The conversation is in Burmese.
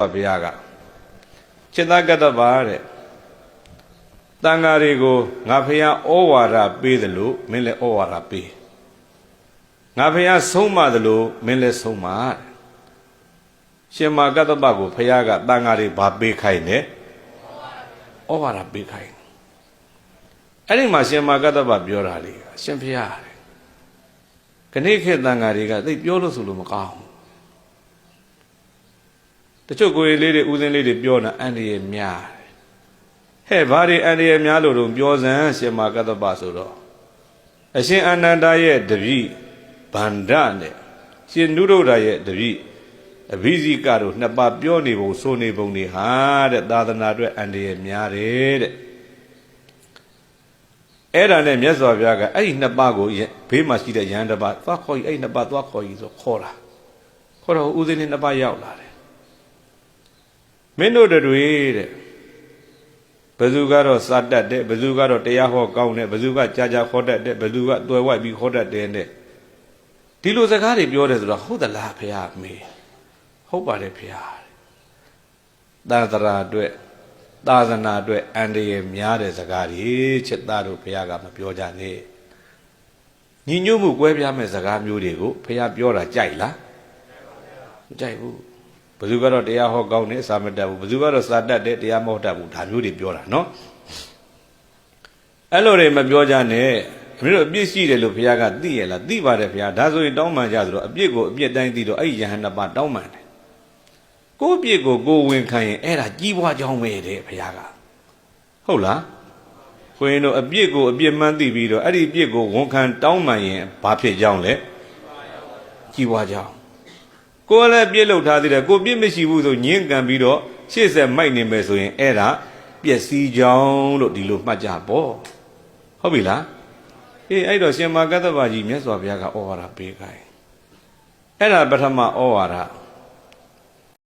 ဘုရားကจิตကတ္တပါတဲ့တန်ဃာတွေကိုငါဖះဩဝါဒပေးတယ်လို့မင်းလည်းဩဝါဒပေးငါဖះဆုံးမတယ်လို့မင်းလည်းဆုံးမတဲ့ရှင်မာကတ္တပကိုဖះကတန်ဃာတွေဘာပေးခိုင်းလဲဩဝါဒပေးခိုင်းအဲ့ဒီမှာရှင်မာကတ္တပပြောတာလေအရှင်ဖះတဲ့ခဏိခေတ်တန်ဃာတွေကသိပ်ပြောလို့ဆိုလို့မကောင်းဘူး တချို့ကိုယ်ရည်လေးတွေဥစဉ်လေးတွေပြောနေအန္တရာယ်များတယ်ဟဲ့ဘာတွေအန္တရာယ်များလို့တော့ပြောစမ်းရှင်မာကတ္တပဆိုတော့အရှင်အာနန္ဒာရဲ့တပည့်ဗန္ဒနဲ့ရှင်နုရုဒ္ဓရဲ့တပည့်အဘိဇိကတို့နှစ်ပါးပြောနေပုံဆိုနေပုံတွေဟာတဲ့သာသနာအတွက်အန္တရာယ်များတယ်တဲ့အဲ့ဒါနဲ့မြတ်စွာဘုရားကအဲ့ဒီနှစ်ပါးကိုဘေးမှာရှိတဲ့ယန္တပါသွားခေါ်ကြီးအဲ့ဒီနှစ်ပါးသွားခေါ်ကြီးဆိုခေါ်တာခေါ်တော့ဥစဉ်လေးနှစ်ပါးရောက်လာတယ် မင်းတို့တွေတဲ့ဘယ်သူကတော့စာတတ်တယ်ဘယ်သူကတော့တရားဟောကောင်းတယ်ဘယ်သူကကြာကြာခေါ်တတ်တယ်ဘယ်သူကတွယ်ဝိုက်ပြီးခေါ်တတ်တယ်တဲ့ဒီလိုစကားတွေပြောတယ်ဆိုတော့ဟုတ်သလားဖေဟာမေဟုတ်ပါတယ်ဖေဟာသာသနာအတွက်သာသနာအတွက်အန္တရာယ်များတဲ့စကားတွေချက်သားတို့ဖေဟာကမပြောကြနဲ့ညီညွတ်မှုကွဲပြားမဲ့စကားမျိုးတွေကိုဖေဟာပြောတာကြိုက်လားမကြိုက်ဘူး ဘယ်သူကတော့တရားဟောကောင်းတယ်စာမတတ်ဘူးဘယ်သူကတော့စာတတ်တယ်တရားမဟုတ်တတ်ဘူးဒါမျိုးတွေပြောတာနော်အဲ့လိုတွေမပြောကြနဲ့မင်းတို့အပြစ်ရှိတယ်လို့ဘုရားကသိရလားသိပါတယ်ဘုရားဒါဆိုရင်တောင်းပန်ကြဆိုတော့အပြစ်ကိုအပြစ်တိုင်းသိတော့အဲ့ဒီယဟန်နှစ်ပါးတောင်းပန်တယ်ကိုယ့်အပြစ်ကိုကိုယ်ဝင်ခံရင်အဲ့ဒါကြီးပွားကြောင်းပဲတဲ့ဘုရားကဟုတ်လားခွင်းတို့အပြစ်ကိုအပြစ်မှန်းသိပြီးတော့အဲ့ဒီအပြစ်ကိုဝန်ခံတောင်းပန်ရင်ဘာဖြစ်ကြောင်းလဲကြီးပွားကြောင်း ကိုယ်လည်းပြစ်လောက်ထားသေးတယ်ကိုပြစ်မရှိဘူးဆိုညင်းကန်ပြီးတော့ရှေ့ဆက်မိုက်နေမယ်ဆိုရင်အဲ့ဒါပျက်စီးကြောင်းလို့ဒီလိုမှတ်ကြပေါ့ဟုတ်ပြီလားအေးအဲ့တော့ရှင်မာကတ္တဗာကြီးမြတ်စွာဘုရားကဩဝါဒပေးခိုင်းအဲ့ဒါပထမဩဝါဒ